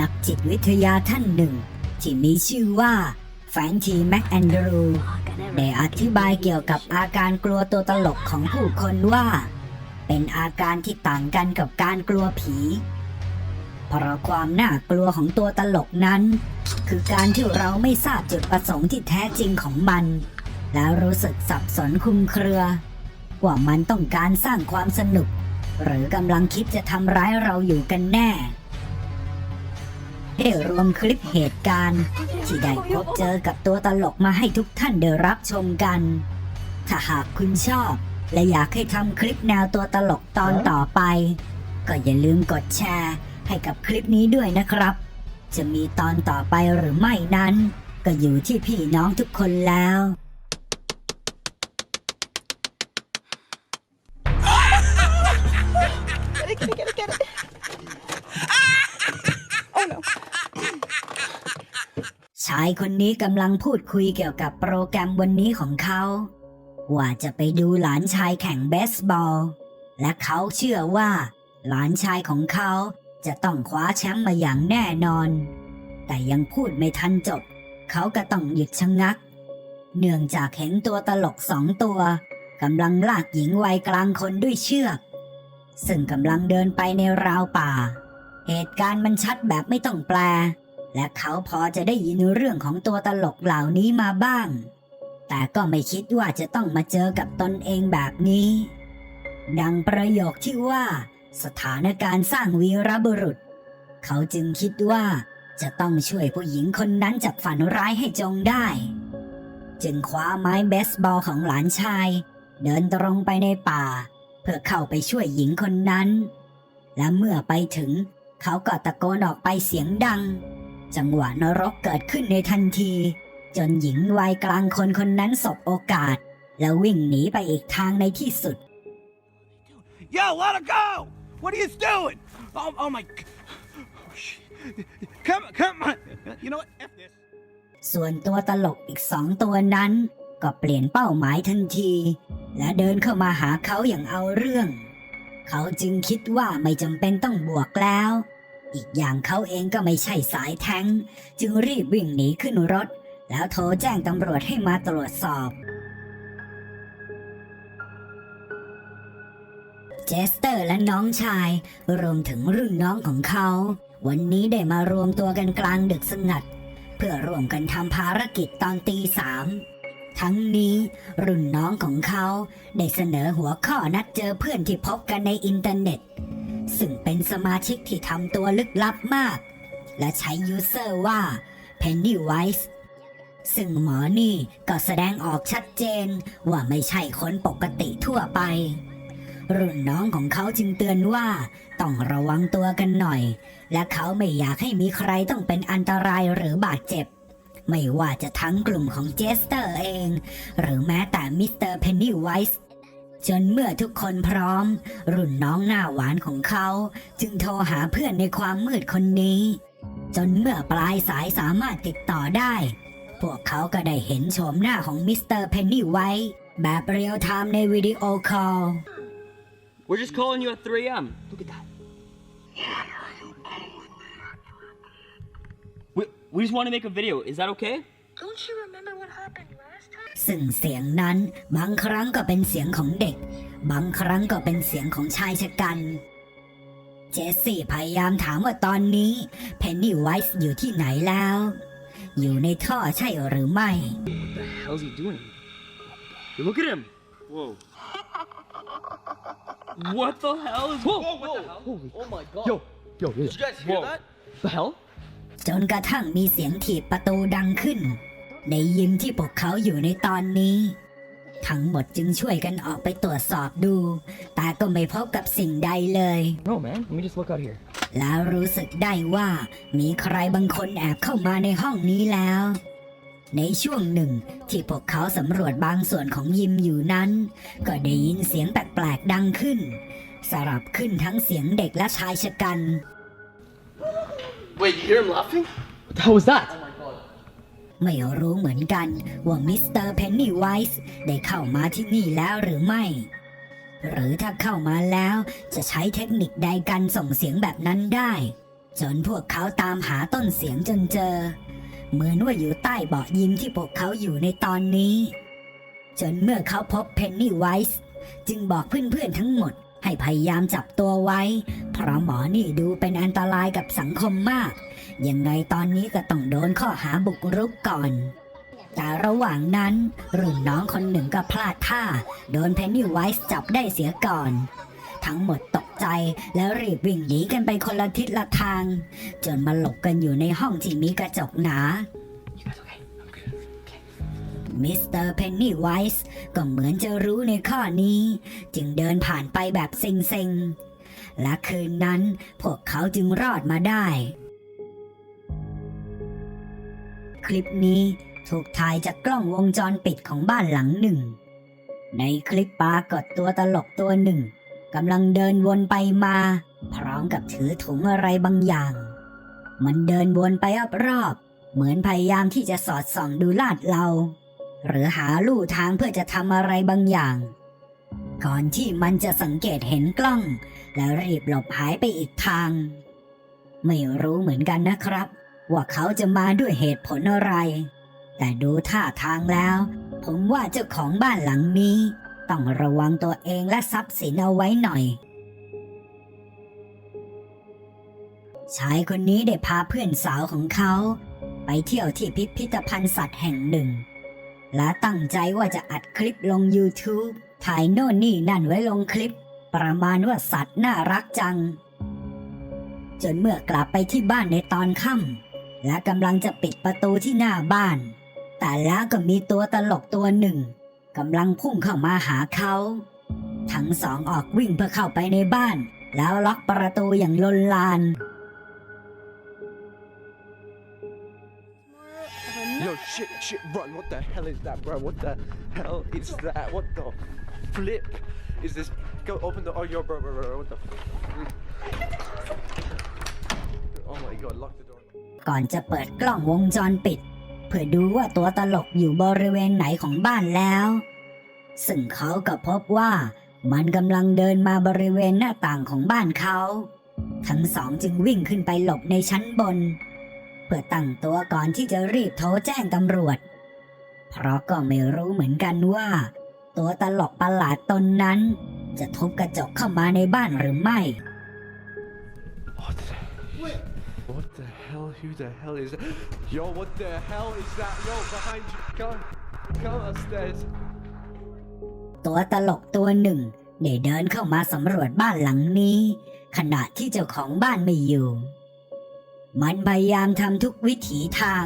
นักจิตวิทยาท่านหนึ่ง ที่มีชื่อว่าแฟรงทีแม็กแอนดรูได้อธิบายเกี่ยวกับอาการกลัวตัวตลกของผู้คนว่า เป็นอาการที่ต่างกันกับการกลัวผีเพราะความน่ากลัวของตัวตลกนั้น คือการที่เราไม่ทราบจุดประสงค์ที่แท้จริงของมัน แล้วรู้สึกสับสนคุมเครือ ว่ามันต้องการสร้างความสนุก หรือกำลังคิดจะทำร้ายเราอยู่กันแน่ ได้รวมคลิปเหตุการณ์ ที่ได้พบเจอกับตัวตลกมาให้ทุกท่านได้รับชมกัน ถ้าหากคุณชอบ และอยากให้ทำคลิปแนวตัวตลกตอนต่อไป ก็อย่าลืมกดแชร์ ให้กับคลิปนี้ด้วยนะครับ จะมีตอนต่อไปหรือไม่นั้น ก็อยู่ที่พี่น้องทุกคนแล้วายคนนี้กำลังพูดคุยเกี่ยวกับโปรแกรมวันนี้ของเขา ว่าจะไปดูหลานชายแข่งเบสบอล และเขาเชื่อว่า หลานชายของเขาจะต้องคว้าแชมป์มาอย่างแน่นอน แต่ยังพูดไม่ทันจบ เขาก็ต้องหยุดชะงัก เนื่องจากเห็นตัวตลกสองตัวกำลังลากหญิงวัยกลางคนด้วยเชือก ซึ่งกำลังเดินไปในราวป่า เหตุการณ์มันชัดแบบไม่ต้องแปล และเขาพอจะได้ยินเรื่องของตัวตลกเหล่านี้มาบ้าง แต่ก็ไม่คิดว่าจะต้องมาเจอกับตนเองแบบนี้ ดังประโยคที่ว่า สถานการณ์สร้างวีรบุรุษ เขาจึงคิดว่าจะต้องช่วยผู้หญิงคนนั้นจากฝันร้ายให้จงได้ จึงคว้าไม้เบสบอลของหลานชาย เดินตรงไปในป่า เพื่อเข้าไปช่วยหญิงคนนั้น และเมื่อไปถึงเขาก็ตะโกนออกไปเสียงดัง จังหวะนรกเกิดขึ้นในทันที จนหญิงวัยกลางคนคนนั้นสบโอกาส แล้ววิ่งหนีไปอีกทางในที่สุด Yo, let her go! What are you doing? Oh, oh my. Oh, shit. Come, come on. You know what? F this. ส่วนตัวตลกอีกสองตัวนั้น ก็เปลี่ยนเป้าหมายทันที และเดินเข้ามาหาเขาอย่างเอาเรื่อง เขาจึงคิดว่าไม่จำเป็นต้องบวกแล้ว อีกอย่างเขาเองก็ไม่ใช่สายแทงจึงรีบวิ่งหนีขึ้นรถ แล้วโทรแจ้งตำรวจให้มาตรวจสอบเจสเตอร์และน้องชาย รวมถึงรุ่นน้องของเขา วันนี้ได้มารวมตัวกันกลางดึกสงัด เพื่อร่วมกันทำภารกิจตอนตีสามทั้งนี้รุ่นน้องของเขา ได้เสนอหัวข้อนัดเจอเพื่อนที่พบกันในอินเทอร์เน็ต ซึ่งเป็นสมาชิกที่ทำตัวลึกลับมาก และใช้ยูเซอร์ว่า Pennywise ซึ่งหมอนี่ก็แสดงออกชัดเจนว่าไม่ใช่คนปกติทั่วไป รุ่นน้องของเขาจึงเตือนว่า ต้องระวังตัวกันหน่อย และเขาไม่อยากให้มีใครต้องเป็นอันตรายหรือบาดเจ็บ ไม่ว่าจะทั้งกลุ่มของเจสเตอร์เอง หรือแม้แต่มิสเตอร์เพนนีไวส์ จนเมื่อทุกคนพร้อม รุ่นน้องหน้าหวานของเขา จึงโทรหาเพื่อนในความมืดคนนี้ จนเมื่อปลายสายสามารถติดต่อได้ พวกเขาก็ได้เห็นโฉมหน้าของมิสเตอร์เพนนีไวส์แบบเรียลไทม์ในวิดีโอคอล We're just calling you at 3 a.m. Look at that. We, we just want to make a video. Is that okay? Don't you remember what happened last time? ซึ่งเสียงนั้นบางครั้งก็เป็นเสียงของเด็ก บางครั้งก็เป็นเสียงของชายชะกัน เจสซี่พยายามถามว่าตอนนี้เพนนีไวส์อยู่ที่ไหนแล้ว อยู่ในท่อใช่หรือไม่ What the hell's he doing? Yo, Look at him. Whoa. What the hell is? Whoa! Whoa, what the hell? Holy! Oh my god. Yo, yo, Did you guys hear Whoa. that? The hell? จนกระทั่งมีเสียงถีบประตูดังขึ้น ในยิมที่พวกเขาอยู่ในตอนนี้ ทั้งหมดจึงช่วยกันออกไปตรวจสอบดู แต่ก็ไม่พบกับสิ่งใดเลย No, man. Let me just look out here. แล้วรู้สึกได้ว่ามีใครบางคนแอบเข้ามาในห้องนี้แล้ว ในช่วงหนึ่งที่พวกเขาสำรวจบางส่วนของยิมอยู่นั้น ก็ได้ยินเสียงแปลกๆดังขึ้น สลับขึ้นทั้งเสียงเด็กและชายชะกัน Wait, you hear him laughing? What the hell was that? ไม่รู้เหมือนกันว่ามิสเตอร์เพนนีไวส์ได้เข้ามาที่นี่แล้วหรือไม่ หรือถ้าเข้ามาแล้วจะใช้เทคนิคใดกันส่งเสียงแบบนั้นได้ จนพวกเขาตามหาต้นเสียงจนเจอ เหมือนว่าอยู่ใต้เบาะยิมที่พวกเขาอยู่ในตอนนี้ จนเมื่อเขาพบเพนนีไวส์จึงบอกเพื่อนๆทั้งหมดให้พยายามจับตัวไว้ เพราะหมอนี่ดูเป็นอันตรายกับสังคมมาก ยังไงตอนนี้ก็ต้องโดนข้อหาบุกรุกก่อน แต่ระหว่างนั้นรุ่นน้องคนหนึ่งก็พลาดท่า โดนเพนนี่ไวส์จับได้เสียก่อน ทั้งหมดตกใจแล้วรีบวิ่งหนีกันไปคนละทิศละทาง จนมาหลบกันอยู่ในห้องที่มีกระจกหนามิสเตอร์เพนนี่ไวส์ก็เหมือนจะรู้ในข้อนี้ จึงเดินผ่านไปแบบเซ็งๆ และคืนนั้นพวกเขาจึงรอดมาได้ คลิปนี้ถูกถ่ายจากกล้องวงจรปิดของบ้านหลังหนึ่ง ในคลิปปรากฏตัวตลกตัวหนึ่งกำลังเดินวนไปมา พร้อมกับถือถุงอะไรบางอย่าง มันเดินวนไปรอบๆเหมือนพยายามที่จะสอดส่องดูลาดเรา หรือหาลู่ทางเพื่อจะทำอะไรบางอย่าง ก่อนที่มันจะสังเกตเห็นกล้อง แล้วรีบหลบหายไปอีกทาง ไม่รู้เหมือนกันนะครับ ว่าเขาจะมาด้วยเหตุผลอะไร แต่ดูท่าทางแล้ว ผมว่าเจ้าของบ้านหลังนี้ ต้องระวังตัวเองและทรัพย์สินเอาไว้หน่อย ชายคนนี้ได้พาเพื่อนสาวของเขา ไปเที่ยวที่พิพิธภัณฑ์สัตว์แห่งหนึ่ง และตั้งใจว่าจะอัดคลิปลง YouTube ถ่ายโน่นนี่นั่นไว้ลงคลิป ประมาณว่าสัตว์น่ารักจัง จนเมื่อกลับไปที่บ้านในตอนค่ำ และกำลังจะปิดประตูที่หน้าบ้าน แต่แล้วก็มีตัวตลกตัวหนึ่งกำลังพุ่งเข้ามาหาเขา ทั้งสองออกวิ่งเพื่อเข้าไปในบ้าน แล้วล็อกประตูอย่างลนลาน Yo, shit, shit, run. What the hell is that, bro? What the hell is that? What the flip is this? Go open the. Oh, yo, bro, bro, bro. What the. Oh my god, lock the door. ก่อนจะเปิดกล้องวงจรปิด เพื่อดูว่าตัวตลกอยู่บริเวณไหนของบ้านแล้ว ซึ่งเขาก็พบว่ามันกำลังเดินมาบริเวณหน้าต่างของบ้านเขา ทั้งสองจึงวิ่งขึ้นไปหลบในชั้นบน เพื่อตั้งตัวก่อนที่จะรีบโทรแจ้งตำรวจ เพราะก็ไม่รู้เหมือนกันว่า ตัวตลกประหลาดตนนั้น จะทุบกระจกเข้ามาในบ้านหรือไม่ hell? Who the hell is that? Yo, what the hell is that? Yo, behind you. Come, come upstairs. ตัวตลกตัวหนึ่งได้เดินเข้ามาสำรวจบ้านหลังนี้ ขณะที่เจ้าของบ้านไม่อยู่ มันพยายามทำทุกวิถีทาง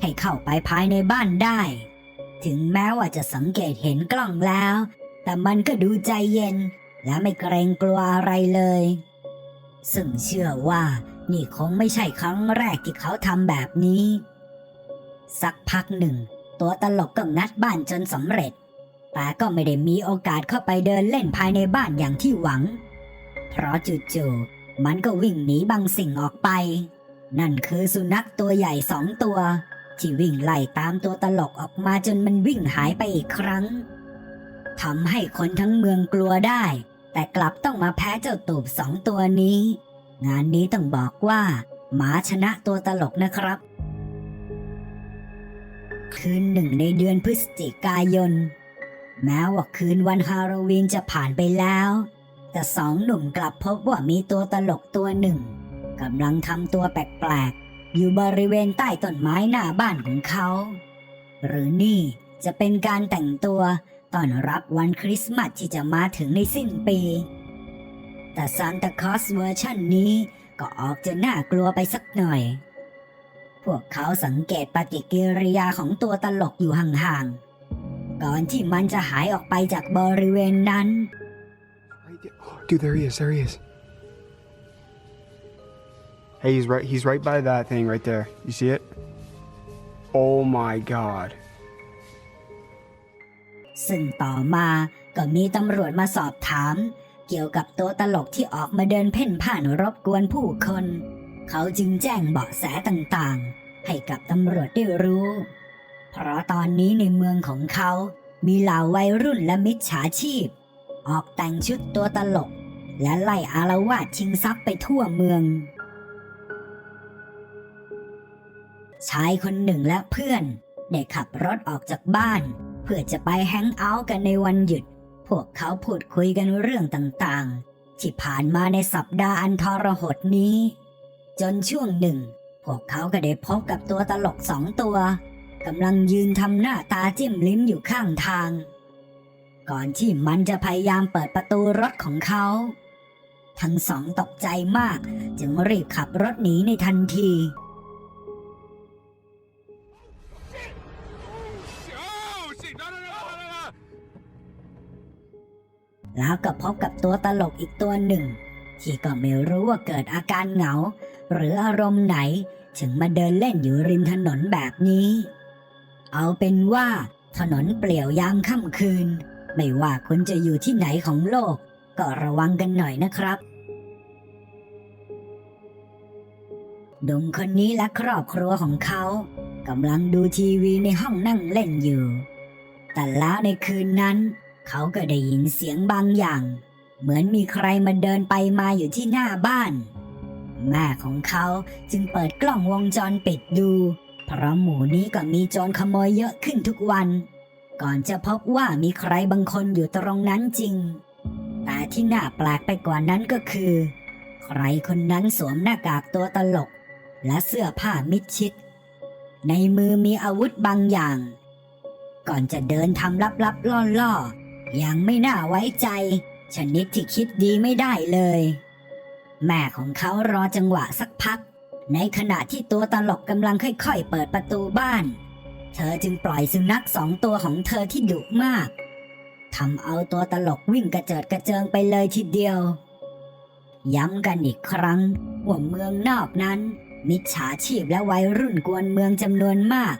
ให้เข้าไปภายในบ้านได้ ถึงแม้ว่าจะสังเกตเห็นกล้องแล้ว แต่มันก็ดูใจเย็น และไม่เกรงกลัวอะไรเลย ซึ่งเชื่อว่า นี่คงไม่ใช่ครั้งแรกที่เขาทำแบบนี้ สักพักหนึ่ง ตัวตลกก็งัดบ้านจนสำเร็จ แต่ก็ไม่ได้มีโอกาสเข้าไปเดินเล่นภายในบ้านอย่างที่หวัง เพราะจู่ๆมันก็วิ่งหนีบางสิ่งออกไป นั่นคือสุนัขตัวใหญ่สองตัวที่วิ่งไล่ตามตัวตลกออกมาจนมันวิ่งหายไปอีกครั้งทำให้คนทั้งเมืองกลัวได้ แต่กลับต้องมาแพ้เจ้าตูบสองตัวนี้ งานนี้ต้องบอกว่า หมาชนะตัวตลกนะครับ คืนหนึ่งในเดือนพฤศจิกายน แม้ว่าคืนวันฮาโลวีนจะผ่านไปแล้ว แต่สองหนุ่มกลับพบว่ามีตัวตลกตัวหนึ่งกำลังทำตัวแปลกๆ อยู่บริเวณใต้ต้นไม้หน้าบ้านของเขา หรือนี่จะเป็นการแต่งตัวต้อนรับวันคริสต์มาสที่จะมาถึงในสิ้นปี แต่ซานตาคลอสเวอร์ชันนี้ก็ออกจะน่ากลัวไปสักหน่อย พวกเขาสังเกตปฏิกิริยาของตัวตลกอยู่ห่างๆ ก่อนที่มันจะหายออกไปจากบริเวณนั้น Right there. Dude, there he is. There he is. Hey, he's right. He's right by that thing right there. You see it? Oh my god. ซึ่งต่อมาก็มีตำรวจมาสอบถาม เกี่ยวกับตัวตลกที่ออกมาเดินเพ่นผ่านรบกวนผู้คน เขาจึงแจ้งเบาะแสต่างๆ ให้กับตำรวจได้รู้ เพราะตอนนี้ในเมืองของเขามีเหล่าวัยรุ่นและมิจฉาชีพ ออกแต่งชุดตัวตลก และไล่อารวาสชิงทรัพย์ไปทั่วเมือง ชายคนหนึ่งและเพื่อน ได้ขับรถออกจากบ้าน เพื่อจะไปแฮงเอาท์กันในวันหยุด พวกเขาพูดคุยกันเรื่องต่างๆ ที่ผ่านมาในสัปดาห์อันทรหดนี้ จนช่วงหนึ่ง พวกเขาก็ได้พบกับตัวตลกสองตัวกำลังยืนทำหน้าตาจิ้มลิ้มอยู่ข้างทาง ก่อนที่มันจะพยายามเปิดประตูรถของเขา ทั้งสองตกใจมากจึงรีบขับรถหนีในทันที แล้วก็พบกับตัวตลกอีกตัวหนึ่ง ที่ก็ไม่รู้ว่าเกิดอาการเหงา หรืออารมณ์ไหน ถึงมาเดินเล่นอยู่ริมถนนแบบนี้ เอาเป็นว่าถนนเปลี่ยวยามค่ำคืน ไม่ว่าคุณจะอยู่ที่ไหนของโลก ก็ระวังกันหน่อยนะครับหนุ่มคนนี้และครอบครัวของเขากำลังดูทีวีในห้องนั่งเล่นอยู่ แต่แล้วในคืนนั้น เขาก็ได้ยินเสียงบางอย่าง เหมือนมีใครมาเดินไปมาอยู่ที่หน้าบ้าน แม่ของเขาจึงเปิดกล้องวงจรปิดดู เพราะหมู่นี้ก็มีโจรขโมยเยอะขึ้นทุกวัน ก่อนจะพบว่ามีใครบางคนอยู่ตรงนั้นจริง แต่ที่น่าแปลกไปกว่านั้นก็คือ ใครคนนั้นสวมหน้ากากตัวตลก และเสื้อผ้ามิดชิด ในมือมีอาวุธบางอย่างก่อนจะเดินทำลับๆล่อๆ ย่างไม่น่าไว้ใจ ชนิดที่คิดดีไม่ได้เลย แม่ของเขารอจังหวะสักพัก ในขณะที่ตัวตลกกำลังค่อยๆ เปิดประตูบ้าน เธอจึงปล่อยสุนัขสองตัวของเธอที่ดุมากทำเอาตัวตลกวิ่งกระเจิดกระเจิงไปเลยทีเดียว ย้ำกันอีกครั้งว่าเมืองนอกนั้น มิจฉาชีพและวัยรุ่นกวนเมืองจำนวนมาก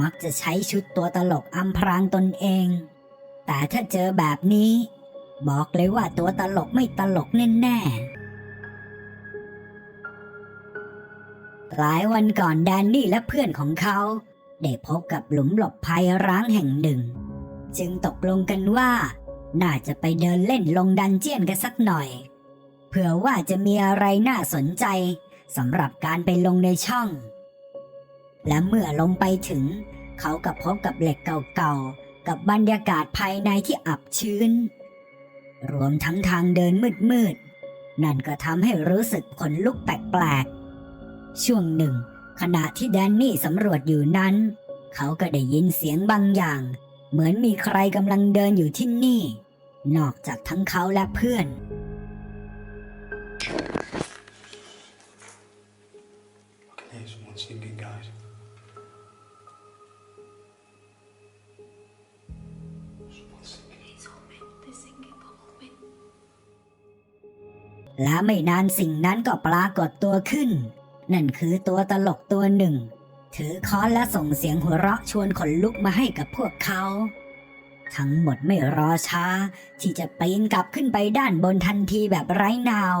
มักจะใช้ชุดตัวตลกอำพรางตนเอง แต่ถ้าเจอแบบนี้ บอกเลยว่าตัวตลกไม่ตลกแน่ๆหลายวันก่อนแดนนี่และเพื่อนของเขา ได้พบกับหลุมหลบภัยร้างแห่งหนึ่ง จึงตกลงกันว่า น่าจะไปเดินเล่นลงดันเจียนกันสักหน่อย เผื่อว่าจะมีอะไรน่าสนใจสำหรับการไปลงในช่อง และเมื่อลงไปถึง เขาก็พบกับเหล็กเก่าๆ กับบรรยากาศภายในที่อับชื้น รวมทั้งทางเดินมืดๆ นั่นก็ทำให้รู้สึกขนลุกแปลกๆ ช่วงหนึ่ง ขณะที่แดนนี่สำรวจอยู่นั้น เขาก็ได้ยินเสียงบางอย่าง เหมือนมีใครกำลังเดินอยู่ที่นี่ นอกจากทั้งเขาและเพื่อน และไม่นานสิ่งนั้นก็ปรากฏตัวขึ้น นั่นคือตัวตลกตัวหนึ่ง ถือค้อนและส่งเสียงหัวเราะชวนขนลุกมาให้กับพวกเขา ทั้งหมดไม่รอช้า ที่จะปีนกลับขึ้นไปด้านบนทันทีแบบไร้นาว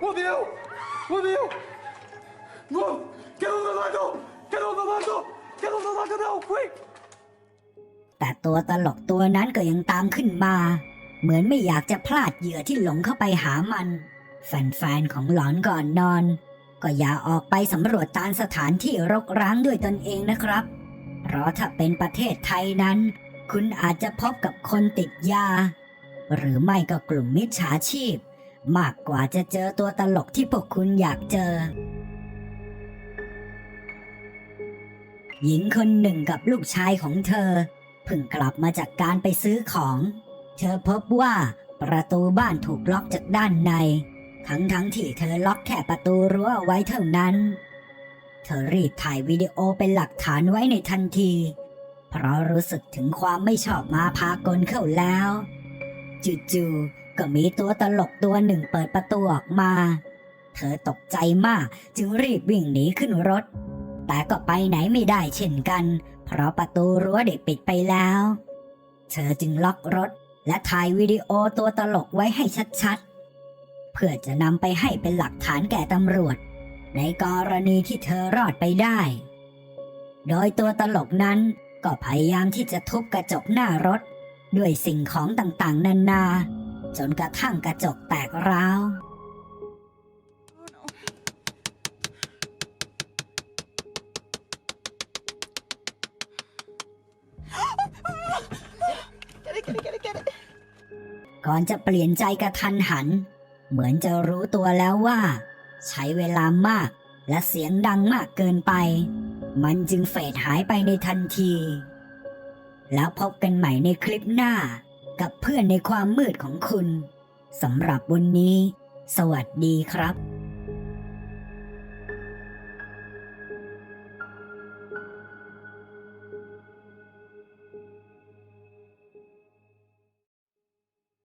What the hell? What the hell? Run! Get on the ladder! Get on the ladder! Get on the ladder now, quick! แต่ตัวตลกตัวนั้นก็ยังตามขึ้นมา เหมือนไม่อยากจะพลาดเหยื่อที่หลงเข้าไปหามัน แฟนๆของหลอนก่อนนอน ก็อย่าออกไปสำรวจตามสถานที่รกร้างด้วยตนเองนะครับ เพราะถ้าเป็นประเทศไทยนั้น คุณอาจจะพบกับคนติดยา หรือไม่ก็กลุ่มมิจฉาชีพ มากกว่าจะเจอตัวตลกที่พวกคุณอยากเจอหญิงคนหนึ่งกับลูกชายของเธอ พิ่งกลับมาจากการไปซื้อของ เธอพบว่าประตูบ้านถูกล็อกจากด้านใน ทั้งทั้งๆที่เธอล็อกแค่ประตูรั้วเอาไว้เท่านั้น เธอรีบถ่ายวิดีโอเป็นหลักฐานไว้ในทันที เพราะรู้สึกถึงความไม่ชอบมาพากลเข้าแล้ว จู่ๆก็มีตัวตลกตัวหนึ่งเปิดประตูออกมา เธอตกใจมากจึงรีบวิ่งหนีขึ้นรถ แต่ก็ไปไหนไม่ได้เช่นกัน เพราะประตูรั้วเด็กปิดไปแล้ว เธอจึงล็อกรถและถ่ายวิดีโอตัวตลกไว้ให้ชัดๆ เพื่อจะนำไปให้เป็นหลักฐานแก่ตำรวจ ในกรณีที่เธอรอดไปได้ โดยตัวตลกนั้นก็พยายามที่จะทุบกระจกหน้ารถ ด้วยสิ่งของต่างๆ นานา จนกระทั่งกระจกแตกร้าว ก่อนจะเปลี่ยนใจกระทันหัน เหมือนจะรู้ตัวแล้วว่า ใช้เวลามากและเสียงดังมากเกินไป มันจึงเฟดหายไปในทันที แล้วพบกันใหม่ในคลิปหน้า กับเพื่อนในความมืดของคุณสำหรับวันนี้ สวัสดีครับ